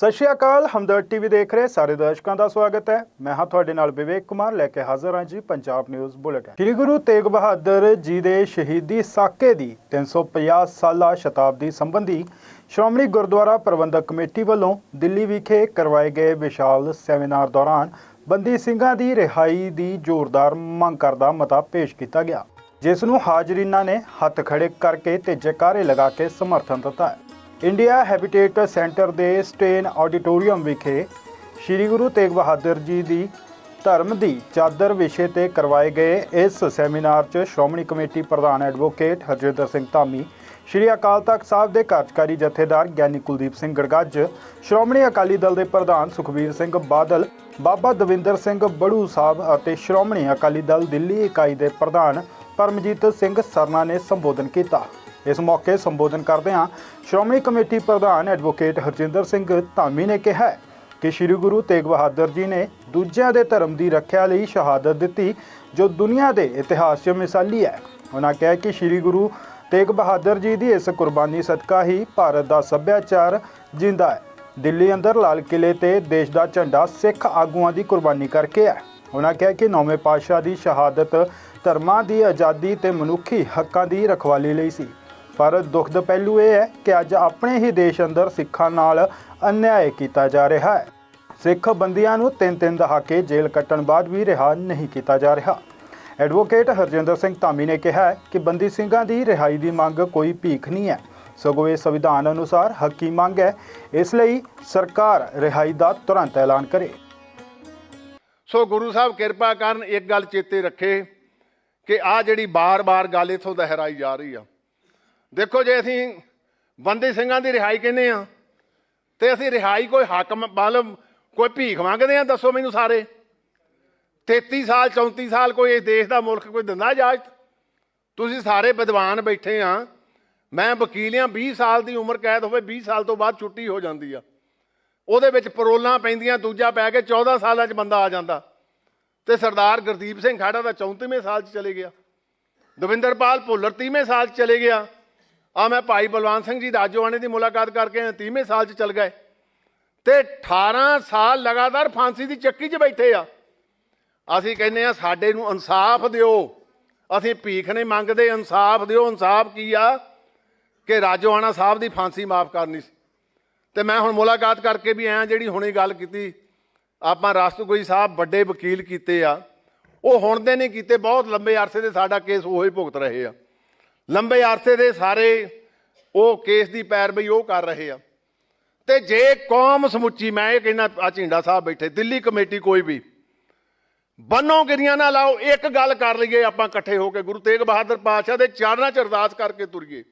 ਸਤਿ ਸ਼੍ਰੀ ਅਕਾਲ, ਹਮਦਰਦ ਟੀਵੀ ਦੇਖ ਰਹੇ ਸਾਰੇ ਦਰਸ਼ਕਾਂ ਦਾ ਸਵਾਗਤ ਹੈ। ਮੈਂ ਹਾਂ ਤੁਹਾਡੇ ਨਾਲ ਵਿਵੇਕ ਕੁਮਾਰ, ਲੈ ਕੇ ਹਾਜ਼ਰ ਹਾਂ ਜੀ ਪੰਜਾਬ ਨਿਊਜ਼ ਬੁਲੇਟਿਨ। ਸ੍ਰੀ ਗੁਰੂ ਤੇਗ ਬਹਾਦਰ ਜੀ ਦੇ ਸ਼ਹੀਦੀ ਸਾਕੇ ਦੀ 350 ਸਾਲਾ ਸ਼ਤਾਬਦੀ ਸੰਬੰਧੀ ਸ਼੍ਰੋਮਣੀ ਗੁਰਦੁਆਰਾ ਪ੍ਰਬੰਧਕ ਕਮੇਟੀ ਵੱਲੋਂ ਦਿੱਲੀ ਵਿਖੇ ਕਰਵਾਏ ਗਏ ਵਿਸ਼ਾਲ ਸੈਮੀਨਾਰ ਦੌਰਾਨ ਬੰਦੀ ਸਿੰਘਾਂ ਦੀ ਰਿਹਾਈ ਦੀ ਜ਼ੋਰਦਾਰ ਮੰਗ ਕਰਦਾ ਮਤਾ ਪੇਸ਼ ਕੀਤਾ ਗਿਆ। ਜਿਸ ਨੂੰ ਹਾਜ਼ਰੀਨਾਂ ਨੇ ਹੱਥ ਖੜੇ ਕਰਕੇ ਤੇ ਜੈਕਾਰੇ ਲਗਾ ਕੇ ਸਮਰਥਨ ਦਿੱਤਾ ਹੈ। ਇੰਡੀਆ ਹੈਬਿਟੇਟ ਸੈਂਟਰ ਦੇ ਸਟੇਨ ਆਡੀਟੋਰੀਅਮ ਵਿਖੇ ਸ੍ਰੀ ਗੁਰੂ ਤੇਗ ਬਹਾਦਰ ਜੀ ਦੀ ਧਰਮ ਦੀ ਚਾਦਰ ਵਿਸ਼ੇ ਤੇ ਕਰਵਾਏ ਗਏ ਇਸ ਸੈਮੀਨਾਰ 'ਚ ਸ਼੍ਰੋਮਣੀ ਕਮੇਟੀ ਪ੍ਰਧਾਨ ਐਡਵੋਕੇਟ ਹਰਜਿੰਦਰ ਸਿੰਘ ਧਾਮੀ, ਸ਼੍ਰੀ ਅਕਾਲ ਤਖਤ ਸਾਹਿਬ ਦੇ ਕਾਰਜਕਾਰੀ ਜਥੇਦਾਰ ਗਿਆਨੀ ਕੁਲਦੀਪ ਸਿੰਘ ਗੜਗੱਜ, ਸ਼੍ਰੋਮਣੀ ਅਕਾਲੀ ਦਲ ਦੇ ਪ੍ਰਧਾਨ ਸੁਖਬੀਰ ਸਿੰਘ ਬਾਦਲ, ਬਾਬਾ ਦਵਿੰਦਰ ਸਿੰਘ ਬੜੂ ਸਾਹਿਬ ਅਤੇ ਸ਼੍ਰੋਮਣੀ ਅਕਾਲੀ ਦਲ ਦਿੱਲੀ ਇਕਾਈ ਦੇ ਪ੍ਰਧਾਨ ਪਰਮਜੀਤ ਸਿੰਘ ਸਰਨਾ ਨੇ ਸੰਬੋਧਨ ਕੀਤਾ। ਇਸ ਮੌਕੇ ਸੰਬੋਧਨ ਕਰਦਿਆਂ ਸ਼੍ਰੋਮਣੀ ਕਮੇਟੀ ਪ੍ਰਧਾਨ ਐਡਵੋਕੇਟ ਹਰਜਿੰਦਰ ਸਿੰਘ ਧਾਮੀ ਨੇ ਕਿਹਾ ਕਿ ਸ੍ਰੀ ਗੁਰੂ ਤੇਗ ਬਹਾਦਰ ਜੀ ਨੇ ਦੂਜਿਆਂ ਦੇ ਧਰਮ ਦੀ ਰੱਖਿਆ ਲਈ ਸ਼ਹਾਦਤ ਦਿੱਤੀ, ਜੋ ਦੁਨੀਆ ਦੇ ਇਤਿਹਾਸ 'ਚ ਮਿਸਾਲੀ ਹੈ। ਉਹਨਾਂ ਕਿਹਾ ਕਿ ਸ੍ਰੀ ਗੁਰੂ ਤੇਗ ਬਹਾਦਰ ਜੀ ਦੀ ਇਸ ਕੁਰਬਾਨੀ ਸਦਕਾ ਹੀ ਭਾਰਤ ਦਾ ਸੱਭਿਆਚਾਰ ਜਿੰਦਾ ਹੈ। ਦਿੱਲੀ ਅੰਦਰ ਲਾਲ ਕਿਲੇ ਤੇ ਦੇਸ਼ ਦਾ ਝੰਡਾ ਸਿੱਖ ਆਗੂਆਂ ਦੀ ਕੁਰਬਾਨੀ ਕਰਕੇ ਹੈ। ਉਹਨਾਂ ਕਿਹਾ ਕਿ ਨੌਵੇਂ ਪਾਤਸ਼ਾਹ ਦੀ ਸ਼ਹਾਦਤ ਧਰਮਾਂ ਦੀ ਆਜ਼ਾਦੀ ਤੇ ਮਨੁੱਖੀ ਹੱਕਾਂ ਦੀ ਰਖਵਾਲੀ ਲਈ ਸੀ। ਪਰ ਦੁੱਖ ਦਾ ਪਹਿਲੂ ਇਹ ਹੈ ਕਿ ਅੱਜ ਆਪਣੇ ਹੀ ਦੇਸ਼ ਅੰਦਰ ਸਿੱਖਾਂ ਨਾਲ ਅਨਿਆਏ ਕੀਤਾ ਜਾ ਰਿਹਾ ਹੈ। ਸਿੱਖ ਬੰਦੀਆਂ ਨੂੰ ਤਿੰਨ ਤਿੰਨ ਦਹਾਕੇ ਜੇਲ੍ਹ ਕੱਟਣ ਬਾਅਦ ਵੀ ਰਿਹਾ ਨਹੀਂ ਕੀਤਾ ਜਾ ਰਿਹਾ। ਐਡਵੋਕੇਟ ਹਰਜਿੰਦਰ ਸਿੰਘ ਧਾਮੀ ਨੇ ਕਿਹਾ ਕਿ ਬੰਦੀ ਸਿੰਘਾਂ ਦੀ ਰਿਹਾਈ ਦੀ ਮੰਗ ਕੋਈ ਭੀਖ ਨਹੀਂ ਹੈ। ਸਗੋਂ ਇਹ ਸੰਵਿਧਾਨ ਅਨੁਸਾਰ ਹੱਕੀ ਮੰਗ ਹੈ। ਇਸ ਲਈ ਸਰਕਾਰ ਰਿਹਾਈ ਦਾ ਤੁਰੰਤ ਐਲਾਨ ਕਰੇ। ਸੋ ਗੁਰੂ ਸਾਹਿਬ ਕਿਰਪਾ ਕਰਨ ਇੱਕ ਗੱਲ ਚੇਤੇ ਰੱਖੇ ਕਿ ਆ ਜਿਹੜੀ ਬਾਰ-ਬਾਰ ਗੱਲ ਇਥੋਂ ਦੁਹਰਾਈ ਜਾ ਰਹੀ ਆ ਦੇਖੋ ਜੇ ਅਸੀਂ ਬੰਦੀ ਸਿੰਘਾਂ ਦੀ ਰਿਹਾਈ ਕਹਿੰਦੇ ਆ ਤੇ ਅਸੀਂ ਰਿਹਾਈ ਕੋਈ ਹੱਕ ਮਤਲਬ ਕੋਈ ਭੀਖ ਮੰਗਦੇ ਆ ਦੱਸੋ ਮੈਨੂੰ ਸਾਰੇ। 33 ਸਾਲ 34 ਸਾਲ ਕੋਈ ਇਸ ਦੇਸ਼ ਦਾ ਮੁਲਕ ਕੋਈ ਦਿੰਦਾ ਇਜਾਜ਼ਤ? ਤੁਸੀਂ ਸਾਰੇ ਵਿਦਵਾਨ ਬੈਠੇ ਆ ਮੈਂ ਵਕੀਲ ਆ 20 ਸਾਲ ਦੀ ਉਮਰ, ਕੈਦ ਹੋਵੇ 20 ਸਾਲ ਤੋਂ ਬਾਅਦ ਛੁੱਟੀ ਹੋ ਜਾਂਦੀ ਆ। ਉਹਦੇ ਵਿੱਚ ਪਰੋਲਾਂ ਪੈਂਦੀਆਂ, ਦੂਜਾ ਪੈ ਕੇ 14 ਸਾਲਾਂ 'ਚ ਬੰਦਾ ਆ ਜਾਂਦਾ। ਤੇ ਸਰਦਾਰ ਗੁਰਦੀਪ ਸਿੰਘ ਖਾੜਾ ਦਾ 34ਵੇਂ ਸਾਲ 'ਚ ਚਲੇ ਗਿਆ। ਦਵਿੰਦਰਪਾਲ ਭੁੱਲਰ 30ਵੇਂ ਸਾਲ 'ਚ ਚਲੇ ਗਿਆ। ਆ ਮੈਂ ਭਾਈ ਬਲਵੰਤ ਸਿੰਘ ਜੀ ਰਾਜੋਆਣੇ ਦੀ ਮੁਲਾਕਾਤ ਕਰਕੇ 30ਵੇਂ ਸਾਲ 'ਚ ਚਲ ਗਏ। ਤੇ 18 ਸਾਲ ਲਗਾਤਾਰ ਫਾਂਸੀ ਦੀ ਚੱਕੀ 'ਚ ਬੈਠੇ ਆ। ਅਸੀਂ ਕਹਿੰਦੇ ਆ, ਸਾਡੇ ਨੂੰ ਇਨਸਾਫ ਦਿਓ। ਅਸੀਂ ਭੀਖ ਨਹੀਂ ਮੰਗਦੇ, ਇਨਸਾਫ ਦਿਓ। ਇਨਸਾਫ ਕੀ ਆ? ਕਿ ਰਾਜੋਆਣਾ ਸਾਹਿਬ ਦੀ ਫਾਂਸੀ ਮਾਫ ਕਰਨੀ ਸੀ। ਤੇ ਮੈਂ ਹੁਣ ਮੁਲਾਕਾਤ ਕਰਕੇ ਵੀ ਆਇਆ ਜਿਹੜੀ ਹੁਣੇ ਗੱਲ ਕੀਤੀ। ਆਪਾਂ ਰਾਸ਼ਟਰਗੋਈ ਸਾਹਿਬ ਵੱਡੇ ਵਕੀਲ ਕੀਤੇ ਆ। ਉਹ ਹੁਣ ਦੇ ਨਹੀਂ ਕੀਤੇ, ਬਹੁਤ ਲੰਬੇ ਅਰਸੇ ਦੇ ਸਾਡਾ ਕੇਸ ਉਹੀ ਭੁਗਤ ਰਹੇ ਆ। ਲੰਬੇ ਅਰਸੇ ਦੇ ਸਾਰੇ ਉਹ ਕੇਸ ਦੀ ਪੈਰਵੀ ਉਹ ਕਰ ਰਹੇ ਆ। ਤੇ ਜੇ ਕੌਮ ਸਮੁੱਚੀ, ਮੈਂ ਇਹ ਕਹਿੰਦਾ ਆ ਝਿੰਡਾ ਸਾਹਿਬ ਬੈਠੇ, ਦਿੱਲੀ ਕਮੇਟੀ ਕੋਈ ਵੀ, ਬੰਨੋ ਗਿਰੀਆਂ ਨਾ ਲਾਓ, ਇੱਕ ਗੱਲ ਕਰ ਲਈਏ, ਆਪਾਂ ਇਕੱਠੇ ਹੋ ਕੇ, ਗੁਰੂ ਤੇਗ ਬਹਾਦਰ ਪਾਤਸ਼ਾਹ ਦੇ ਚਰਨਾਂ 'ਚ ਅਰਦਾਸ ਕਰਕੇ ਤੁਰੀਏ।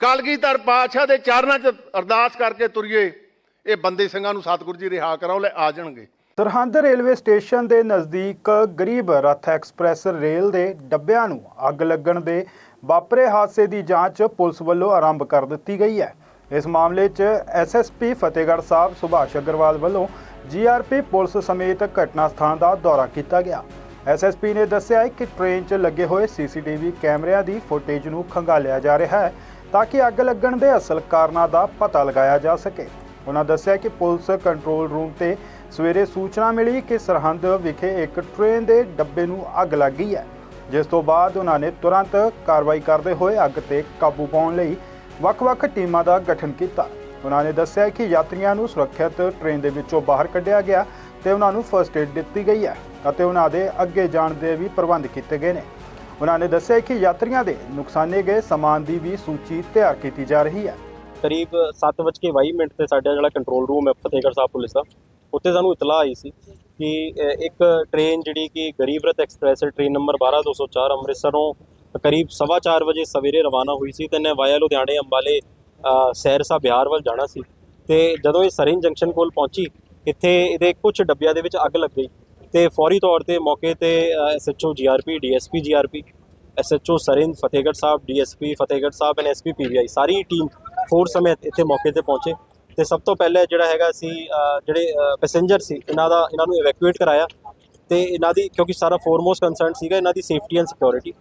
ਕਲਗੀਧਰ ਪਾਤਸ਼ਾਹ ਦੇ ਚਰਨਾਂ 'ਚ ਅਰਦਾਸ ਕਰਕੇ ਤੁਰੀਏ, ਇਹ ਬੰਦੇ ਸਿੰਘਾਂ ਨੂੰ ਸਤਿਗੁਰੂ ਜੀ ਰਿਹਾ ਕਰਾਓ, ਲੈ ਆ ਜਾਣਗੇ। ਸਰਹੰਦ ਰੇਲਵੇ ਸਟੇਸ਼ਨ ਦੇ ਨਜ਼ਦੀਕ ਗਰੀਬ ਰੱਥ ਐਕਸਪ੍ਰੈਸ ਰੇਲ ਦੇ ਡੱਬਿਆਂ ਨੂੰ ਅੱਗ ਲੱਗਣ ਦੇ ਵਾਪਰੇ ਹਾਦਸੇ ਦੀ ਜਾਂਚ ਪੁਲਿਸ ਵੱਲੋਂ ਆਰੰਭ ਕਰ ਦਿੱਤੀ ਗਈ ਹੈ। ਇਸ ਮਾਮਲੇ 'ਚ ਐਸਐਸਪੀ ਫਤਿਹਗੜ੍ਹ ਸਾਹਿਬ ਸੁਭਾਸ਼ ਅਗਰਵਾਲ ਵੱਲੋਂ ਜੀਆਰਪੀ ਪੁਲਿਸ ਸਮੇਤ ਘਟਨਾ ਸਥਾਨ ਦਾ ਦੌਰਾ ਕੀਤਾ ਗਿਆ। ਐਸਐਸਪੀ ਨੇ ਦੱਸਿਆ ਹੈ ਕਿ ਟ੍ਰੇਨ 'ਚ ਲੱਗੇ ਹੋਏ ਸੀਸੀਟੀਵੀ ਕੈਮਰਿਆਂ ਦੀ ਫੁਟੇਜ ਨੂੰ ਖੰਗਾਲਿਆ ਜਾ ਰਿਹਾ ਹੈ ਤਾਂ ਕਿ ਅੱਗ ਲੱਗਣ ਦੇ ਅਸਲ ਕਾਰਨਾਂ ਦਾ ਪਤਾ ਲਗਾਇਆ ਜਾ ਸਕੇ। ਉਹਨਾਂ ਦੱਸਿਆ ਕਿ ਪੁਲਿਸ ਕੰਟਰੋਲ ਰੂਮ ਤੇ ਸਵੇਰੇ ਸੂਚਨਾ ਮਿਲੀ ਕਿ ਸਰਹੰਦ ਵਿਖੇ ਇੱਕ ਟ੍ਰੇਨ ਦੇ ਡੱਬੇ ਨੂੰ ਅੱਗ ਲੱਗ ਗਈ ਹੈ। ਜਿਸ ਤੋਂ ਬਾਅਦ ਉਹਨਾਂ ਨੇ ਤੁਰੰਤ ਕਾਰਵਾਈ ਕਰਦੇ ਹੋਏ ਅੱਗ ਤੇ ਕਾਬੂ ਪਾਉਣ ਲਈ ਵੱਖ-ਵੱਖ ਟੀਮਾਂ ਦਾ ਗਠਨ ਕੀਤਾ। ਉਹਨਾਂ ਨੇ ਦੱਸਿਆ ਕਿ ਯਾਤਰੀਆਂ ਨੂੰ ਸੁਰੱਖਿਅਤ ਟ੍ਰੇਨ ਦੇ ਵਿੱਚੋਂ ਬਾਹਰ ਕੱਢਿਆ ਗਿਆ ਤੇ ਉਹਨਾਂ ਨੂੰ ਫਰਸਟ ਏਡ ਦਿੱਤੀ ਗਈ ਹੈ ਅਤੇ ਉਹਨਾਂ ਦੇ ਅੱਗੇ ਜਾਣ ਦੇ ਵੀ ਪ੍ਰਬੰਧ ਕੀਤੇ ਗਏ ਨੇ। ਉਹਨਾਂ ਨੇ ਦੱਸਿਆ ਕਿ ਯਾਤਰੀਆਂ ਦੇ ਨੁਕਸਾਨੇ ਗਏ ਸਮਾਨ ਦੀ ਵੀ ਸੂਚੀ ਤਿਆਰ ਕੀਤੀ ਜਾ ਰਹੀ ਹੈ। ਕਰੀਬ 7:22 ਮਿੰਟ ਤੇ ਸਾਡਾ ਜਿਹੜਾ ਕੰਟਰੋਲ ਰੂਮ ਹੈ, ਫਤਿਹਗੜ੍ਹ ਸਾਹਿਬ ਪੁਲਿਸ ਦਾ, ਉੱਥੇ ਸਾਨੂੰ ਇਤਲਾਹ ਆਈ ਸੀ ਕਿ ਇੱਕ ਟ੍ਰੇਨ ਜਿਹੜੀ ਕਿ ਗਰੀਬ ਰਥ ਐਕਸਪ੍ਰੈਸ ਹੈ ਟ੍ਰੇਨ ਨੰਬਰ 12204 ਅੰਮ੍ਰਿਤਸਰੋਂ ਕਰੀਬ 4:30 ਵਜੇ ਸਵੇਰੇ ਰਵਾਨਾ ਹੋਈ ਸੀ ਤੇ ਨੇ ਵਾਇਆ ਲੁਧਿਆਣੇ ਅੰਬਾਲੇ ਅ, ਸਹਿਰਸਾ ਬਿਹਾਰ ਵੱਲ ਜਾਣਾ ਸੀ। ਤੇ ਜਦੋਂ ਇਹ ਸਰਿੰਜ ਜੰਕਸ਼ਨ ਕੋਲ ਪਹੁੰਚੀ ਇੱਥੇ ਇਹਦੇ ਕੁਝ ਡੱਬਿਆਂ ਦੇ ਵਿੱਚ ਅੱਗ ਲੱਗ ਗਈ। ਤੇ ਫੌਰੀ ਤੌਰ ਤੇ ਮੌਕੇ ਤੇ SHO GRP DSP GRP SHO Sirhind Fatehgarh Sahib DSP Fatehgarh Sahib and SP PVI sorry team force ਸਮੇਤ ਇੱਥੇ ਮੌਕੇ ਤੇ ਪਹੁੰਚੇ। ਤੇ ਸਭ ਤੋਂ ਪਹਿਲੇ ਜਿਹੜਾ ਹੈਗਾ ਸੀ ਜਿਹੜੇ ਪੈਸੇਂਜਰ ਸੀ, ਇਹਨਾਂ ਦਾ, ਇਹਨਾਂ ਨੂੰ ਇਵੈਕੂਏਟ ਕਰਾਇਆ ਤੇ ਇਹਨਾਂ ਦੀ, ਕਿਉਂਕਿ ਸਾਰਾ ਫੋਰਮੋਸਟ ਕੰਸਰਨ ਸੀਗਾ ਇਹਨਾਂ ਦੀ ਸੇਫਟੀ ਐਂਡ ਸਿਕਿਉਰਿਟੀ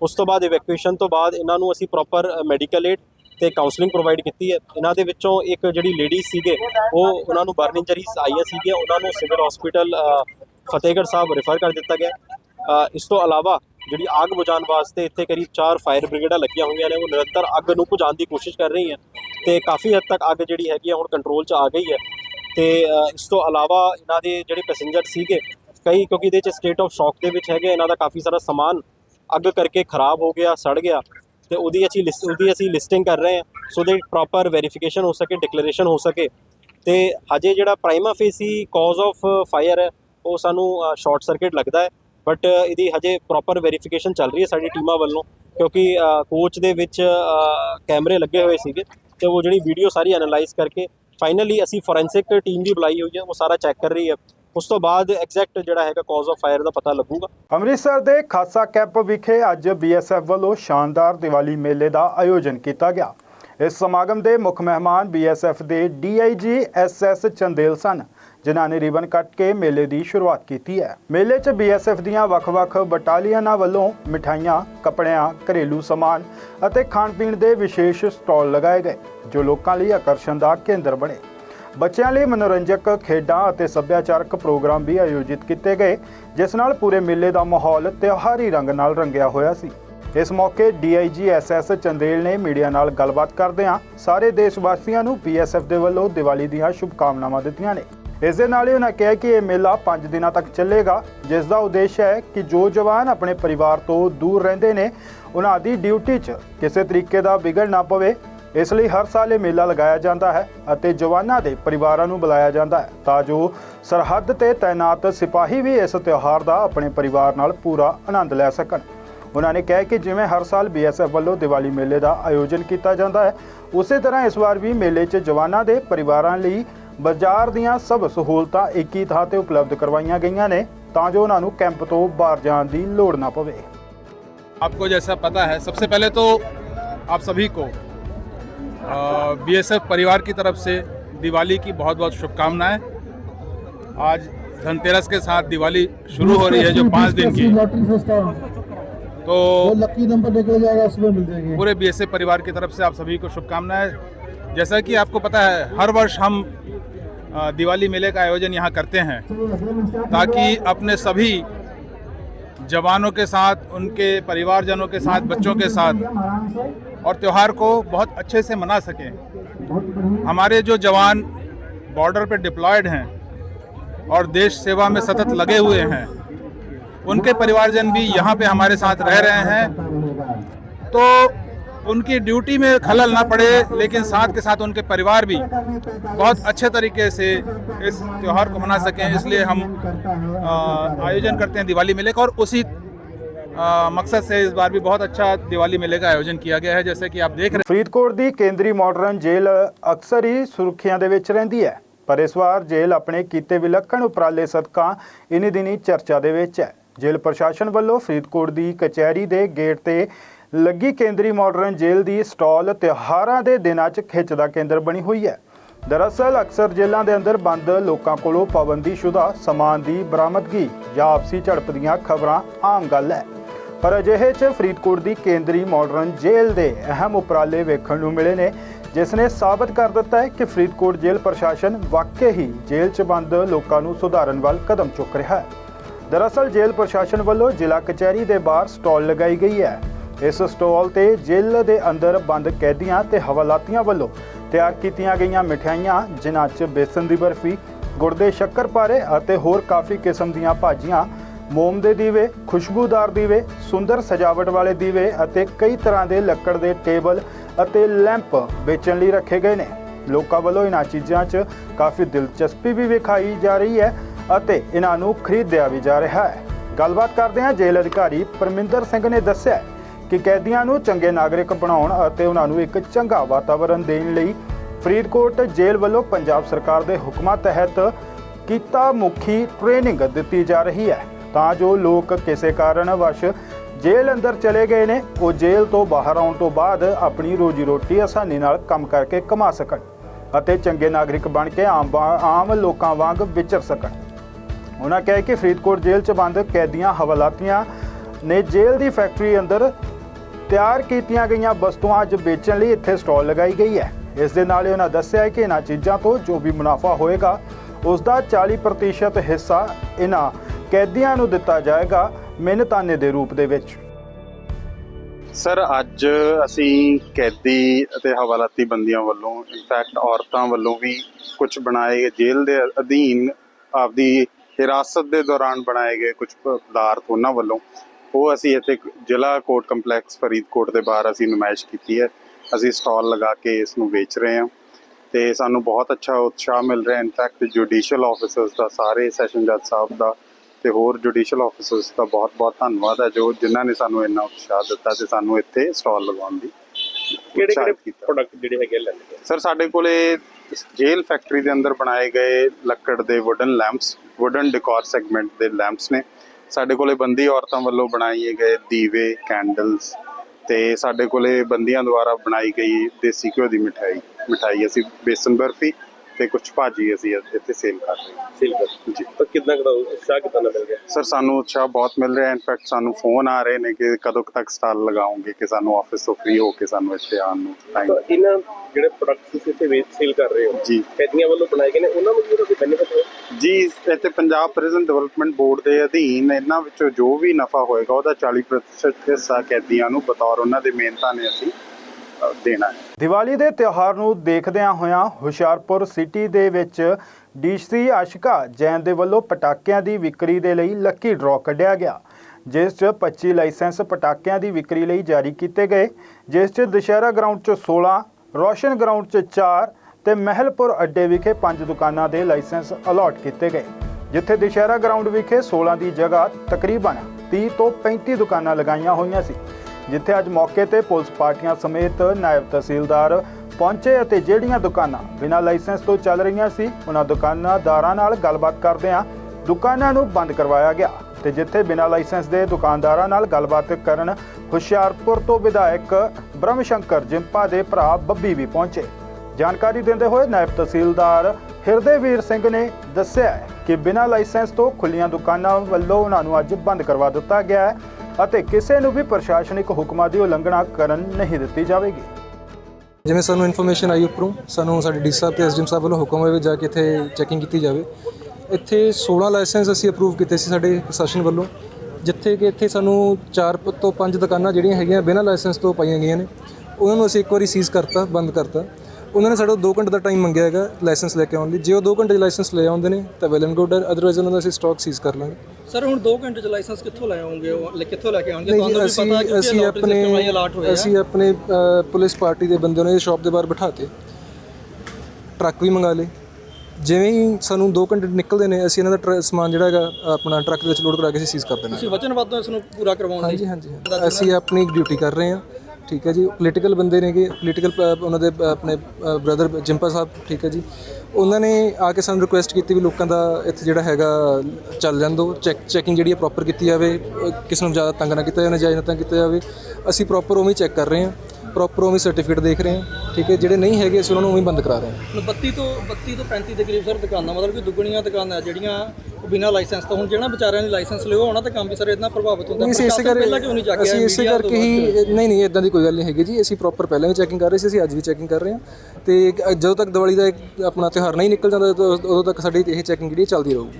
ਉਸ ਤੋਂ ਬਾਅਦ ਇਵੈਕੂਏਸ਼ਨ ਤੋਂ ਬਾਅਦ ਇਹਨਾਂ ਨੂੰ ਅਸੀਂ ਪ੍ਰੋਪਰ ਮੈਡੀਕਲ ਏਡ ਤੇ ਕਾਉਂਸਲਿੰਗ ਪ੍ਰੋਵਾਈਡ ਕੀਤੀ ਹੈ। ਇਹਨਾਂ ਦੇ ਵਿੱਚੋਂ ਇੱਕ ਜਿਹੜੀ ਲੇਡੀ ਸੀਗੇ, ਉਹ ਉਹਨਾਂ ਨੂੰ ਬਰਨ ਇੰਜਰੀਜ਼ ਆਈਆਂ ਸੀਗੀਆਂ, ਉਹਨਾਂ ਨੂੰ civil hospital Fatehgarh Sahib refer ਕਰ ਦਿੱਤਾ ਗਿਆ। ਇਸ ਤੋਂ ਇਲਾਵਾ ਜਿਹੜੀ ਆਗ ਬੁਝਾਉਣ ਵਾਸਤੇ ਇੱਥੇ ਕਰੀਬ 4 ਫਾਇਰ ਬ੍ਰਿਗੇਡਾਂ ਲੱਗੀਆਂ ਹੋਈਆਂ ਨੇ, ਉਹ ਨਿਰੰਤਰ ਅੱਗ ਨੂੰ ਬੁਝਾਉਣ ਦੀ ਕੋਸ਼ਿਸ਼ ਕਰ ਰਹੀਆਂ ਤੇ ਕਾਫੀ ਹੱਦ ਤੱਕ ਅੱਗ ਜਿਹੜੀ ਹੈਗੀ ਆ ਹੁਣ ਕੰਟਰੋਲ 'ਚ ਆ ਗਈ ਹੈ ਤੇ ਇਸ ਤੋਂ ਇਲਾਵਾ ਇਹਨਾਂ ਦੇ ਜਿਹੜੇ ਪੈਸੇਂਜਰ ਸੀਗੇ, ਕਈ ਕਿਉਂਕਿ ਇਹਦੇ 'ਚ ਸਟੇਟ ਆਫ ਸ਼ੌਕ ਦੇ ਵਿੱਚ ਹੈਗੇ ਇਹਨਾਂ ਦਾ ਕਾਫੀ ਸਾਰਾ ਸਮਾਨ ਅੱਗ ਕਰਕੇ ਖਰਾਬ ਹੋ ਗਿਆ, ਸੜ ਗਿਆ ਤੇ ਉਹਦੀ ਅਸੀਂ ਲਿਸਟ ਉਹਦੀ ਅਸੀਂ ਲਿਸਟਿੰਗ ਕਰ ਰਹੇ ਹਾਂ ਸੋ ਦੇ ਪ੍ਰੋਪਰ ਵੈਰੀਫਿਕੇਸ਼ਨ ਹੋ ਸਕੇ ਡਿਕਲੇਰੇਸ਼ਨ ਹੋ ਸਕੇ ਤੇ ਹਜੇ ਜਿਹੜਾ prima facie cause of fire ਹੈ, ਉਹ ਸਾਨੂੰ ਸ਼ਾਰਟ ਸਰਕਟ ਲੱਗਦਾ ਹੈ। ਬਟ uh, ਇਹਦੀ ਹਜੇ ਪ੍ਰੋਪਰ ਵੈਰੀਫਿਕੇਸ਼ਨ ਚੱਲ ਰਹੀ ਹੈ ਸਾਡੀ ਟੀਮਾਂ ਵੱਲੋਂ, ਕਿਉਂਕਿ ਕੋਚ ਦੇ ਵਿੱਚ ਕੈਮਰੇ ਲੱਗੇ ਹੋਏ ਸੀਗੇ, ਤੇ ਉਹ ਜਿਹੜੀ ਵੀਡੀਓ ਸਾਰੀ ਐਨਾਲਾਈਜ਼ ਕਰਕੇ ਫਾਈਨਲੀ ਅਸੀਂ ਫੋਰੈਂਸਿਕ ਟੀਮ ਵੀ ਬੁਲਾਈ ਹੋਈ ਹੈ, ਉਹ ਸਾਰਾ ਚੈੱਕ ਕਰ ਰਹੀ ਹੈ। ਉਸ ਤੋਂ ਬਾਅਦ ਐਗਜ਼ੈਕਟ ਜਿਹੜਾ ਹੈਗਾ ਕਾਜ਼ ਆਫ ਫਾਇਰ ਦਾ ਪਤਾ ਲੱਗੂਗਾ। ਅੰਮ੍ਰਿਤਸਰ ਦੇ ਖਾਸਾ ਕੈਂਪ ਵਿਖੇ ਅੱਜ ਬੀਐਸਐਫ ਵੱਲੋਂ ਸ਼ਾਨਦਾਰ ਦੀਵਾਲੀ ਮੇਲੇ ਦਾ ਆਯੋਜਨ ਕੀਤਾ ਗਿਆ। ਇਸ ਸਮਾਗਮ ਦੇ ਮੁੱਖ ਮਹਿਮਾਨ ਬੀਐਸਐਫ ਦੇ ਡੀਆਈਜੀ ਐਸਐਸ ਚੰਦੇਲ ਸਨ। ਜਿਨ੍ਹਾਂ ਨੇ ਰਿਬਨ ਕੱਟ ਕੇ ਮੇਲੇ ਦੀ ਸ਼ੁਰੂਆਤ ਕੀਤੀ ਹੈ। ਮੇਲੇ 'ਚ ਬੀਐਸਐਫ ਦੀਆਂ ਵੱਖ-ਵੱਖ ਬਟਾਲੀਅਨਾਂ ਵੱਲੋਂ ਮਿਠਾਈਆਂ ਕੱਪੜਿਆਂ, ਘਰੇਲੂ ਸਮਾਨ ਅਤੇ ਖਾਣ-ਪੀਣ ਦੇ ਵਿਸ਼ੇਸ਼ ਸਟਾਲ ਲਗਾਏ ਗਏ ਜੋ ਲੋਕਾਂ ਲਈ ਆਕਰਸ਼ਣ ਦਾ ਕੇਂਦਰ ਬਣੇ। ਬੱਚਿਆਂ ਲਈ ਮਨੋਰੰਜਕ ਖੇਡਾਂ ਅਤੇ ਸੱਭਿਆਚਾਰਕ ਪ੍ਰੋਗਰਾਮ ਵੀ ਆਯੋਜਿਤ ਕੀਤੇ ਗਏ ਜਿਸ ਨਾਲ ਪੂਰੇ ਮੇਲੇ ਦਾ ਮਾਹੌਲ ਤਿਉਹਾਰੀ ਰੰਗ ਨਾਲ ਰੰਗਿਆ ਹੋਇਆ ਸੀ। ਇਸ ਮੌਕੇ ਡੀਆਈਜੀ ਐਸਐਸ ਚੰਦੇਲ ਨੇ ਮੀਡੀਆ ਨਾਲ ਗੱਲਬਾਤ ਕਰਦਿਆਂ ਸਾਰੇ ਦੇਸ਼ ਵਾਸੀਆਂ ਨੂੰ ਪੀਐਸਐਫ ਦੇ ਵੱਲੋਂ ਦੀਵਾਲੀ ਦੀਆਂ ਸ਼ੁਭਕਾਮਨਾਵਾਂ ਦਿੱਤੀਆਂ ਨੇ। ਇਸ ਦੇ ਨਾਲ ਹੀ ਉਹਨਾਂ ਕਿਹਾ ਕਿ ਇਹ ਮੇਲਾ 5 ਦਿਨਾਂ ਤੱਕ ਚੱਲੇਗਾ ਜਿਸ ਦਾ ਉਦੇਸ਼ ਹੈ ਕਿ ਜੋ ਜਵਾਨ ਆਪਣੇ ਪਰਿਵਾਰ ਤੋਂ ਦੂਰ ਰਹਿੰਦੇ ਨੇ, ਉਹਨਾਂ ਦੀ ਡਿਊਟੀ 'ਚ ਕਿਸੇ ਤਰੀਕੇ ਦਾ ਵਿਗੜ ਨਾ ਪਵੇ। ਇਸ ਲਈ ਹਰ ਸਾਲ ਇਹ ਮੇਲਾ ਲਗਾਇਆ ਜਾਂਦਾ ਹੈ ਅਤੇ ਜਵਾਨਾਂ ਦੇ ਪਰਿਵਾਰਾਂ ਨੂੰ ਬੁਲਾਇਆ ਜਾਂਦਾ ਹੈ, ਤਾਂ ਜੋ ਸਰਹੱਦ ਤੇ ਤਾਇਨਾਤ ਸਿਪਾਹੀ ਵੀ ਇਸ ਤਿਉਹਾਰ ਦਾ ਆਪਣੇ ਪਰਿਵਾਰ ਨਾਲ ਪੂਰਾ ਆਨੰਦ ਲੈ ਸਕਣ। ਉਹਨਾਂ ਨੇ ਕਿਹਾ ਕਿ ਜਿਵੇਂ ਹਰ ਸਾਲ ਬੀਐਸਐਫ ਵੱਲੋਂ ਦੀਵਾਲੀ ਮੇਲੇ ਦਾ ਆਯੋਜਨ ਕੀਤਾ ਜਾਂਦਾ ਹੈ, ਉਸੇ ਤਰ੍ਹਾਂ ਇਸ ਵਾਰ ਵੀ ਮੇਲੇ 'ਚ ਜਵਾਨਾਂ ਦੇ ਪਰਿਵਾਰਾਂ ਲਈ ਬਾਜ਼ਾਰ ਦੀਆਂ ਸਭ ਸਹੂਲਤਾਂ ਇੱਕ ਹੀ ਥਾਂ ਤੇ ਉਪਲਬਧ ਕਰਵਾਈਆਂ ਗਈਆਂ ਨੇ ਤਾਂ ਜੋ ਉਹਨਾਂ ਨੂੰ ਕੈਂਪ ਤੋਂ ਬਾਹਰ ਜਾਣ ਦੀ ਲੋੜ ਨਾ ਪਵੇ आपको जैसा पता है सबसे पहले तो आप सभी को बीएसएफ परिवार की तरफ से दिवाली की बहुत बहुत शुभकामनाएं आज धनतेरस के साथ दिवाली शुरू हो रही है जो पाँच दिन की लॉटरी सिस्टम तो वो लकी नंबर निकल जाएगा उसमें मिल जाएंगे पूरे बीएसएफ परिवार की तरफ से आप सभी को शुभकामनाएं जैसा कि आपको पता है हर वर्ष हम अ, दिवाली मेले का आयोजन यहाँ करते हैं ताकि अपने सभी जवानों के साथ, उनके परिवारजनों के साथ, बच्चों के साथ और त्यौहार को बहुत अच्छे से मना सकें। हमारे जो जवान बॉर्डर पर डिप्लॉयड हैं और देश सेवा में सतत लगे हुए हैं, उनके परिवारजन भी यहाँ पे हमारे साथ रह रहे हैं। तो उनकी ड्यूटी में खलल ना पड़े लेकिन साथ के साथ उनके परिवार भी बहुत अच्छे तरीके से इस त्यौहार को मना सकें इसलिए हम आ, आयोजन करते हैं दिवाली मेले का और उसी आ, मकसद से इस बार भी बहुत अच्छा दिवाली मेले का आयोजन किया गया है जैसे कि आप देख रहे ਫਰੀਦਕੋਟ ਦੀ ਕੇਂਦਰੀ ਮਾਡਰਨ ਜੇਲ੍ਹ ਅਕਸਰ ਹੀ ਸੁਰੱਖਿਆ ਦੇ ਵਿੱਚ ਰਹਿੰਦੀ ਹੈ ਪਰ ਇਸ ਵਾਰ ਜੇਲ੍ਹ ਆਪਣੇ ਕੀਤੇ ਵਿਲੱਖਣ ਉਪਰਾਲੇ ਸਦਕਾ ਇਨੀ ਦਿਨੀ ਚਰਚਾ ਦੇ ਵਿੱਚ ਹੈ ਜੇਲ੍ਹ ਪ੍ਰਸ਼ਾਸਨ ਵੱਲੋਂ ਫਰੀਦਕੋਟ ਦੀ ਕਚਹਿਰੀ ਦੇ ਗੇਟ ਤੇ ਲੱਗੀ ਕੇਂਦਰੀ ਮਾਡਰਨ ਜੇਲ੍ਹ ਦੀ ਸਟਾਲ ਤਿਉਹਾਰਾਂ ਦੇ ਦਿਨਾਂ 'ਚ ਖਿੱਚ ਦਾ ਕੇਂਦਰ ਬਣੀ ਹੋਈ ਹੈ। ਦਰਅਸਲ, ਅਕਸਰ ਜੇਲ੍ਹਾਂ ਦੇ ਅੰਦਰ ਬੰਦ ਲੋਕਾਂ ਕੋਲੋਂ ਪਾਬੰਦੀਸ਼ੁਦਾ ਸਮਾਨ ਦੀ ਬਰਾਮਦਗੀ ਜਾਂ ਆਪਸੀ ਝੜਪ ਦੀਆਂ ਖਬਰਾਂ ਆਮ ਗੱਲ ਹੈ। ਪਰ ਅਜਿਹੇ 'ਚ ਫਰੀਦਕੋਟ ਦੀ ਕੇਂਦਰੀ ਮਾਡਰਨ ਜੇਲ੍ਹ ਦੇ ਅਹਿਮ ਉਪਰਾਲੇ ਵੇਖਣ ਨੂੰ ਮਿਲੇ ਨੇ, ਜਿਸ ਨੇ ਸਾਬਤ ਕਰ ਦਿੱਤਾ ਹੈ ਕਿ ਫਰੀਦਕੋਟ ਜੇਲ੍ਹ ਪ੍ਰਸ਼ਾਸਨ ਵਾਕਈ ਹੀ ਜੇਲ੍ਹ 'ਚ ਬੰਦ ਲੋਕਾਂ ਨੂੰ ਸੁਧਾਰਨ ਵੱਲ ਕਦਮ ਚੁੱਕ ਰਿਹਾ ਹੈ। ਦਰਅਸਲ, ਜੇਲ੍ਹ ਪ੍ਰਸ਼ਾਸਨ ਵੱਲੋਂ ਜ਼ਿਲ੍ਹਾ ਕਚਹਿਰੀ ਦੇ ਬਾਹਰ ਸਟਾਲ ਲਗਾਈ ਗਈ ਹੈ। ਇਸ ਸਟਾਲ ਤੇ ਜੇਲ੍ਹ ਦੇ ਅੰਦਰ ਬੰਦ ਕੈਦੀਆਂ ਤੇ ਹਵਾਲਾਤੀਆਂ ਵੱਲੋਂ ਤਿਆਰ ਕੀਤੀਆਂ ਗਈਆਂ ਮਠਿਆਈਆਂ ਜਿਨ੍ਹਾਂ 'ਚ ਬੇਸਨ ਦੀ ਬਰਫੀ, ਗੁੜ ਦੇ ਸ਼ੱਕਰਪਾਰੇ ਅਤੇ ਹੋਰ ਕਾਫੀ ਕਿਸਮ ਦੀਆਂ ਭਾਜੀਆਂ, ਮੋਮ ਦੇ ਦੀਵੇ, ਖੁਸ਼ਬੂਦਾਰ ਦੀਵੇ, ਸੁੰਦਰ ਸਜਾਵਟ ਵਾਲੇ ਦੀਵੇ ਅਤੇ ਕਈ ਤਰ੍ਹਾਂ ਦੇ ਲੱਕੜ ਦੇ ਟੇਬਲ ਅਤੇ ਲੈਂਪ ਵੇਚਣ ਲਈ ਰੱਖੇ ਗਏ ਨੇ। ਲੋਕਾਂ ਵੱਲੋਂ ਇਹਨਾਂ ਚੀਜ਼ਾਂ 'ਚ ਕਾਫੀ ਦਿਲਚਸਪੀ ਵੀ ਵਿਖਾਈ ਜਾ ਰਹੀ ਹੈ ਅਤੇ ਇਹਨਾਂ ਨੂੰ ਖਰੀਦਿਆ ਵੀ ਜਾ ਰਿਹਾ ਹੈ। ਗੱਲਬਾਤ ਕਰਦੇ ਹਾਂ ਜੇਲ੍ਹ ਅਧਿਕਾਰੀ ਪਰਮਿੰਦਰ ਸਿੰਘ ਨੇ ਦੱਸਿਆ ਕਿ ਕੈਦੀਆਂ ਨੂੰ ਚੰਗੇ ਨਾਗਰਿਕ ਬਣਾਉਣ ਅਤੇ ਉਹਨਾਂ ਨੂੰ ਇੱਕ ਚੰਗਾ ਵਾਤਾਵਰਣ ਦੇਣ ਲਈ ਫਰੀਦਕੋਟ ਜੇਲ੍ਹ ਵੱਲੋਂ ਪੰਜਾਬ ਸਰਕਾਰ ਦੇ ਹੁਕਮਾਂ ਤਹਿਤ ਕੀਤਾ ਮੁਖੀ ਟ੍ਰੇਨਿੰਗ ਦਿੱਤੀ ਜਾ ਰਹੀ ਹੈ। ਤਾਂ ਜੋ ਲੋਕ ਕਿਸੇ ਕਾਰਨ ਵਸ਼ ਜੇਲ੍ਹ ਅੰਦਰ ਚਲੇ ਗਏ ਨੇ, ਉਹ ਜੇਲ੍ਹ ਤੋਂ ਬਾਹਰ ਆਉਣ ਤੋਂ ਬਾਅਦ ਆਪਣੀ ਰੋਜੀ ਰੋਟੀ ਆਸਾਨੀ ਨਾਲ ਕੰਮ ਕਰਕੇ ਕਮਾ ਸਕਣ ਅਤੇ ਚੰਗੇ ਨਾਗਰਿਕ ਬਣ ਕੇ ਆਮ ਆਮ ਲੋਕਾਂ ਵਾਂਗ ਵਿਚਰ ਸਕਣ। ਉਹਨਾਂ ਕਿਹਾ ਕਿ ਫਰੀਦਕੋਟ ਜੇਲ੍ਹ 'ਚ ਬੰਦ ਕੈਦੀਆਂ ਹਵਾਲਾਤੀਆਂ ਨੇ ਜੇਲ੍ਹ ਦੀ ਫੈਕਟਰੀ ਅੰਦਰ ਤਿਆਰ ਕੀਤੀਆਂ ਗਈਆਂ ਵਸਤੂਆਂ ਅੱਜ ਵੇਚਣ ਲਈ ਇੱਥੇ ਸਟਾਲ ਲਗਾਈ ਗਈ ਹੈ। ਇਸ ਦੇ ਨਾਲ ਹੀ ਉਹਨਾਂ ਦੱਸਿਆ ਕਿ ਇਹਨਾਂ ਚੀਜ਼ਾਂ ਤੋਂ ਜੋ ਵੀ ਮੁਨਾਫਾ ਹੋਏਗਾ, ਉਸ ਦਾ 40% ਹਿੱਸਾ ਇਹਨਾਂ ਕੈਦੀਆਂ ਨੂੰ ਦਿੱਤਾ ਜਾਏਗਾ ਮਿਹਨਤਾਨੇ ਦੇ ਰੂਪ ਦੇ ਵਿੱਚ। ਸਰ, ਅੱਜ ਅਸੀਂ ਕੈਦੀ ਅਤੇ ਹਵਾਲਾਤੀ ਬੰਦੀਆਂ ਵੱਲੋਂ ਇਨਫੈਕਟ ਔਰਤਾਂ ਵੱਲੋਂ ਵੀ ਕੁਝ ਬਣਾਏ ਗਏ, ਜੇਲ੍ਹ ਦੇ ਅਧੀਨ ਆਪਦੀ ਹਿਰਾਸਤ ਦੇ ਦੌਰਾਨ ਬਣਾਏ ਗਏ ਕੁਝ ਪਦਾਰਥ ਉਹਨਾਂ ਵੱਲੋਂ। ਉਹ ਅਸੀਂ ਇੱਥੇ ਜ਼ਿਲ੍ਹਾ ਕੋਰਟ ਕੰਪਲੈਕਸ ਫਰੀਦਕੋਟ ਦੇ ਬਾਹਰ ਅਸੀਂ ਨੁਮਾਇਸ਼ ਕੀਤੀ ਹੈ। ਅਸੀਂ ਸਟਾਲ ਲਗਾ ਕੇ ਇਸ ਨੂੰ ਵੇਚ ਰਹੇ ਹਾਂ ਤੇ ਸਾਨੂੰ ਬਹੁਤ ਅੱਛਾ ਉਤਸ਼ਾਹ ਮਿਲ ਰਿਹਾ ਇਨਫੈਕਟ ਜੁਡੀਸ਼ੀਅਲ ਆਫੀਸਰਸ ਦਾ ਸਾਰੇ ਸੈਸ਼ਨ ਜੱਜ ਸਾਹਿਬ ਦਾ ਤੇ ਹੋਰ ਜੁਡੀਸ਼ੀਅਲ ਆਫੀਸਰਸ ਦਾ ਬਹੁਤ-ਬਹੁਤ ਧੰਨਵਾਦ ਹੈ ਜੋ ਜਿਨ੍ਹਾਂ ਨੇ ਸਾਨੂੰ ਇੰਨਾ ਉਤਸ਼ਾਹ ਦਿੱਤਾ ਤੇ ਸਾਨੂੰ ਇੱਥੇ ਸਟਾਲ ਲਗਾਉਣ ਦੀ ਕਿਹੜੇ ਕਿਹੜੇ ਉਤਸ਼ਾਹਿਤ ਕੀਤਾ। ਪ੍ਰੋਡਕਟ ਜਿਹੜੇ ਹੈਗੇ ਲੈਣੇ? ਸਰ ਸਾਡੇ ਕੋਲੇ ਜੇਲ ਫੈਕਟਰੀ ਦੇ ਅੰਦਰ ਬਣਾਏ ਗਏ ਲੱਕੜ ਦੇ wooden lamps wooden decor segment ਦੇ ਲੈਂਪਸ ਨੇ। ਸਾਡੇ ਕੋਲੇ ਬੰਦੀ ਔਰਤਾਂ ਵੱਲੋਂ ਬਣਾਏ ਗਏ ਦੀਵੇ ਕੈਂਡਲਸ ਤੇ ਸਾਡੇ ਕੋਲੇ ਬੰਦੀਆਂ ਦੁਆਰਾ ਬਣਾਈ ਗਈ ਦੇਸੀ ਘਿਓ ਦੀ ਮਠਾਈ ਮਠਾਈ ਅਸੀਂ ਬੇਸਨ ਬਰਫੀ ਤੇ ਕੁਝ ਭਾਜੀ ਅਸੀਂ ਇੱਥੇ ਸੇਲ ਕਰ ਰਹੇ ਹਾਂ। ਸਿਲਵਰ ਜੀ। ਤਾਂ ਕਿੰਨਾ ਕਦਾ ਉਤਸ਼ਾਹ ਕਿੰਨਾ ਮਿਲ ਗਿਆ? ਸਰ ਸਾਨੂੰ ਉਤਸ਼ਾਹ ਬਹੁਤ ਮਿਲ ਰਿਹਾ। ਇਨਫੈਕਟ ਸਾਨੂੰ ਫੋਨ ਆ ਰਹੇ ਨੇ ਕਿ ਕਦੋਂ ਤੱਕ ਸਟਾਲ ਲਗਾਉਂਗੇ ਕਿ ਸਾਨੂੰ ਆਫਿਸ ਤੋਂ ਫ੍ਰੀ ਹੋ ਕੇ ਸਾਨੂੰ ਇੱਥੇ ਆਉਣ ਨੂੰ ਟਾਈਮ ਤਾਂ ਇਹਨਾਂ ਜਿਹੜੇ ਪ੍ਰੋਡਕਟ ਤੁਸੀਂ ਇੱਥੇ ਵੇਚ ਸੇਲ ਕਰ ਰਹੇ ਹੋ ਜੀ। ਕੈਦੀਆਂ ਵੱਲੋਂ ਬਣਾਏ ਗਏ ਨੇ ਉਹਨਾਂ ਨੂੰ ਵੀ ਕੋਈ ਬੈਨੀਫਿਟ ਹੋਇਆ? ਜੀ ਇੱਥੇ ਪੰਜਾਬ ਪ੍ਰਿਜ਼ਨ ਡਿਵੈਲਪਮੈਂਟ ਬੋਰਡ ਦੇ ਅਧੀਨ ਇਹਨਾਂ ਵਿੱਚੋਂ ਜੋ ਵੀ ਨਫਾ ਹੋਏਗਾ ਉਹਦਾ 40% ਹਿੱਸਾ ਕੈਦੀਆਂ ਨੂੰ ਬਤੌਰ ਉਹਨਾਂ ਦੇ ਮਿਹਨਤਾਂ ਨੇ ਅਸੀਂ ਦੇਣਾ ਹੈ। ਦੀਵਾਲੀ ਦੇ ਤਿਉਹਾਰ ਨੂੰ ਦੇਖਦਿਆਂ ਹੋਇਆਂ ਹੁਸ਼ਿਆਰਪੁਰ ਸਿਟੀ ਦੇ ਵਿੱਚ ਡੀਸੀ ਆਸ਼ਿਕਾ ਜੈਨ ਦੇ ਵੱਲੋਂ ਪਟਾਕਿਆਂ ਦੀ ਵਿਕਰੀ ਦੇ ਲਈ ਲੱਕੀ ਡਰਾਅ ਕੱਢਿਆ ਗਿਆ, ਜਿਸ 'ਚ 25 ਲਾਇਸੈਂਸ ਪਟਾਕਿਆਂ ਦੀ ਵਿਕਰੀ ਲਈ ਜਾਰੀ ਕੀਤੇ ਗਏ, ਜਿਸ 'ਚ ਦੁਸ਼ਹਿਰਾ ਗਰਾਊਂਡ 'ਚ 16 ਰੋਸ਼ਨ ਗਰਾਊਂਡ 'ਚ 4 ਤੇ ਮਹਿਲਪੁਰ ਅੱਡੇ ਵਿਖੇ 5 ਦੁਕਾਨਾਂ ਦੇ ਲਾਇਸੈਂਸ ਅਲਾਟ ਕੀਤੇ ਗਏ, ਜਿੱਥੇ ਦੁਸ਼ਹਿਰਾ ਗਰਾਊਂਡ ਵਿਖੇ 16 ਦੀ ਜਗ੍ਹਾ ਤਕਰੀਬਨ 30 ਤੋਂ 35 ਦੁਕਾਨਾਂ ਲਗਾਈਆਂ ਹੋਈਆਂ ਸੀ। ਜਿੱਥੇ ਅੱਜ ਮੌਕੇ ਤੇ ਪੁਲਿਸ ਪਾਰਟੀਆਂ ਸਮੇਤ ਨਾਇਬ ਤਹਿਸੀਲਦਾਰ ਪਹੁੰਚੇ ਅਤੇ ਜਿਹੜੀਆਂ ਦੁਕਾਨਾਂ ਬਿਨਾਂ ਲਾਇਸੈਂਸ ਤੋਂ ਚੱਲ ਰਹੀਆਂ ਸੀ, ਉਹਨਾਂ ਦੁਕਾਨਾਦਾਰਾਂ ਨਾਲ ਗੱਲਬਾਤ ਕਰਦਿਆਂ ਦੁਕਾਨਾਂ ਨੂੰ ਬੰਦ ਕਰਵਾਇਆ ਗਿਆ ਤੇ ਜਿੱਥੇ ਬਿਨਾਂ ਲਾਇਸੈਂਸ ਦੇ ਦੁਕਾਨਦਾਰਾਂ ਨਾਲ ਗੱਲਬਾਤ ਕਰਨ ਹੁਸ਼ਿਆਰਪੁਰ ਤੋਂ ਵਿਧਾਇਕ ਬ੍ਰਹਮ ਸ਼ੰਕਰ ਜਿੰਪਾ ਦੇ ਭਰਾ ਬੱਬੀ ਵੀ ਪਹੁੰਚੇ। ਜਾਣਕਾਰੀ ਦਿੰਦੇ ਹੋਏ ਨਾਇਬ ਤਹਿਸੀਲਦਾਰ ਹਿਰਦੇਵੀਰ ਸਿੰਘ ਨੇ ਦੱਸਿਆ ਕਿ ਬਿਨਾਂ ਲਾਇਸੈਂਸ ਤੋਂ ਖੁੱਲੀਆਂ ਦੁਕਾਨਾਂ ਵੱਲੋਂ ਉਹਨਾਂ ਨੂੰ ਅੱਜ ਬੰਦ ਕਰਵਾ ਦਿੱਤਾ ਗਿਆ ਹੈ। ਅਤੇ ਕਿਸੇ ਨੂੰ ਵੀ ਪ੍ਰਸ਼ਾਸਨਿਕ ਹੁਕਮਾਂ ਦੀ ਉਲੰਘਣਾ ਕਰਨ ਨਹੀਂ ਦਿੱਤੀ ਜਾਵੇਗੀ। ਜਿਵੇਂ ਸਾਨੂੰ ਇਨਫੋਰਮੇਸ਼ਨ ਆਈ ਉੱਪਰੋਂ, ਸਾਨੂੰ ਸਾਡੇ ਡੀ ਸਾਹਿਬ ਤੇ ਐਸਡੀਐਮ ਸਾਹਿਬ ਵੱਲੋਂ ਹੁਕਮ ਹੋਇਆ ਵੀ ਜਾ ਕੇ ਇੱਥੇ ਚੈਕਿੰਗ ਕੀਤੀ ਜਾਵੇ। ਇੱਥੇ 16 ਲਾਇਸੈਂਸ ਅਸੀਂ ਅਪਰੂਵ ਕੀਤੇ ਸੀ ਸਾਡੇ ਪ੍ਰਸ਼ਾਸਨ ਵੱਲੋਂ, ਜਿੱਥੇ ਕਿ ਇੱਥੇ ਸਾਨੂੰ 4 ਤੋਂ 5 ਦੁਕਾਨਾਂ ਜਿਹੜੀਆਂ ਹੈਗੀਆਂ ਬਿਨਾਂ ਲਾਇਸੈਂਸ ਤੋਂ ਪਾਈਆਂ ਗਈਆਂ ਨੇ, ਉਹਨਾਂ ਨੂੰ ਅਸੀਂ ਇੱਕ ਵਾਰੀ ਸੀਜ਼ ਕਰਤਾ, ਬੰਦ ਕਰਤਾ। ਉਹਨਾਂ ਨੇ ਸਾਡਾ 2 ਘੰਟੇ ਦਾ ਟਾਈਮ ਮੰਗਿਆ ਹੈਗਾ ਲਾਇਸੈਂਸ ਲੈ ਕੇ ਆਉਣ ਲਈ। ਜੇ ਉਹ 2 ਘੰਟੇ ਲਾਇਸੈਂਸ ਲੈ ਆਉਂਦੇ ਨੇ ਤਾਂ ਵੈਲ ਐਂਡ ਗੁੱਡ ਹੈ ਅਦਰਵਾਈਜ਼ ਉਹਨਾਂ ਦਾ ਅਸੀਂ ਸਟਾਕ ਸੀਜ਼ ਕਰ ਲਾਂਗੇ। ਸਰ ਹੁਣ 2 ਘੰਟੇ ਚ ਲਾਇਸੈਂਸ ਕਿੱਥੋਂ ਲੈ ਆਉਂਗੇ ਉਹ? ਲੈ ਕਿੱਥੋਂ ਲੈ ਕੇ ਆਉਣਗੇ? ਨਹੀਂ ਤੁਹਾਨੂੰ ਜੀ ਵੀ ਪਤਾ ਅਸੀਂ ਕਿ ਅਸੀਂ ਆਪਣੇ ਅਸੀਂ ਆਪਣੇ ਅ, ਪੁਲਿਸ ਪਾਰਟੀ ਦੇ ਬੰਦੇ ਨੇ ਸ਼ਾਪ ਦੇ ਬਾਹਰ ਬਿਠਾਤੇ। ਟਰੱਕ ਵੀ ਮੰਗਾ ਲਏ। ਜਿਵੇਂ ਹੀ ਸਾਨੂੰ 2 ਘੰਟੇ ਨਿਕਲਦੇ ਨੇ ਅਸੀਂ ਇਹਨਾਂ ਦਾ ਟਰ- ਸਮਾਨ ਜਿਹੜਾ ਹੈਗਾ ਆਪਣਾ ਟਰੱਕ ਦੇ ਵਿੱਚ ਲੋਡ ਕਰਾ ਕੇ ਅਸੀਂ ਸੀਜ਼ ਕਰ ਦਿੰਦੇ ਤੁਸੀਂ ਵਚਨਬੱਧ ਹੋ ਇਸ ਨੂੰ ਪੂਰਾ ਕਰਵਾਉਣ ਲਈ। ਹਾਂਜੀ ਹਾਂਜੀ ਹਾਂਜੀ। ਅਸੀਂ ਆਪਣੀ ਡਿਊਟੀ ਕਰ ਰਹੇ ਹਾਂ। ਠੀਕ ਹੈ ਜੀ। ਪੋਲੀਟੀਕਲ ਬੰਦੇ ਨੇਗੇ। ਪੋਲੀਟੀਕਲ ਉਹਨਾਂ ਦੇ ਅ, ਆਪਣੇ ਬ੍ਰਦਰ ਜਿੰਪਾ ਸਾਹਿਬ ਠੀਕ ਹੈ ਜੀ। ਉਹਨਾਂ ਨੇ ਆ ਕੇ ਸਾਨੂੰ ਰਿਕੁਐਸਟ ਕੀਤੀ ਵੀ ਲੋਕਾਂ ਦਾ ਇੱਥੇ ਜਿਹੜਾ ਹੈਗਾ ਚੱਲ ਜਾਣ ਦਿਓ ਚੈੱਕ ਚੈਕਿੰਗ ਜਿਹੜੀ ਹੈ ਪ੍ਰੋਪਰ ਕੀਤੀ ਜਾਵੇ ਕਿਸੇ ਨੂੰ ਜ਼ਿਆਦਾ ਤੰਗ ਨਾ ਕੀਤਾ ਜਾਵੇ ਨਜਾਇਜ਼ ਨਾ ਤੰਗ ਕੀਤਾ ਜਾਵੇ। ਅਸੀਂ ਪ੍ਰੋਪਰ ਉਵੇਂ ਚੈੱਕ ਕਰ ਰਹੇ ਹਾਂ ਪ੍ਰੋਪਰ ਉਵੇਂ ਸਰਟੀਫਿਕੇਟ ਦੇਖ ਰਹੇ ਹਾਂ ਠੀਕ ਹੈ? ਜਿਹੜੇ ਨਹੀਂ ਹੈਗੇ ਅਸੀਂ ਉਹਨਾਂ ਨੂੰ ਉਵੇਂ ਬੰਦ ਕਰਾ ਰਹੇ ਹਾਂ। ਹੁਣ 32 ਤੋਂ 32 ਤੋਂ 35 ਦੇ ਕਰੀਬ ਸਰ ਦੁਕਾਨਾਂ ਮਤਲਬ ਕਿ ਦੁੱਗਣੀਆਂ ਦੁਕਾਨਾਂ ਜਿਹੜੀਆਂ ਉਹ ਬਿਨਾਂ ਲਾਇਸੈਂਸ ਤੋਂ ਹੁਣ ਜਿਹੜਾ ਵਿਚਾਰਿਆਂ ਨੇ ਲਾਇਸੈਂਸ ਲਿਓ ਉਹਨਾਂ ਤੇ ਕੰਮ ਵੀ ਸਰ ਇਦਾਂ ਪ੍ਰਭਾਵਿਤ ਹੁੰਦਾ। ਨਹੀਂ ਅਸੀਂ ਇਸੇ ਪ੍ਰਸ਼ਾਸਨ ਪਹਿਲਾਂ ਕਿਉਂ ਨਹੀਂ ਕਰਕੇ ਕੇ ਅਸੀਂ ਇਸੇ ਕਰਕੇ ਹੀ ਨਹੀਂ ਨਹੀਂ ਇਦਾਂ ਦੀ ਕੋਈ ਗੱਲ ਨਹੀਂ ਹੈਗੀ ਜੀ। ਅਸੀਂ ਪ੍ਰੋਪਰ ਪਹਿਲਾਂ ਵੀ ਚੈਕਿੰਗ ਕਰ ਰਹੇ ਸੀ ਅਸੀਂ ਅੱਜ ਵੀ ਚੈਕਿੰਗ ਕਰ ਰਹੇ ਹਾਂ। ਤੇ ਜਦੋਂ ਤੱਕ ਦੀਵਾਲੀ ਦਾ ਇੱਕ ਆਪਣਾ ਤਿਉਹਾਰ ਨਹੀਂ ਨਿਕਲ ਜਾਂਦਾ ਉਦੋਂ ਤੱਕ ਸਾਡੀ ਇਹ ਚੈਕਿੰਗ ਜਿਹੜੀ ਚੱਲਦੀ ਰਹੂਗੀ।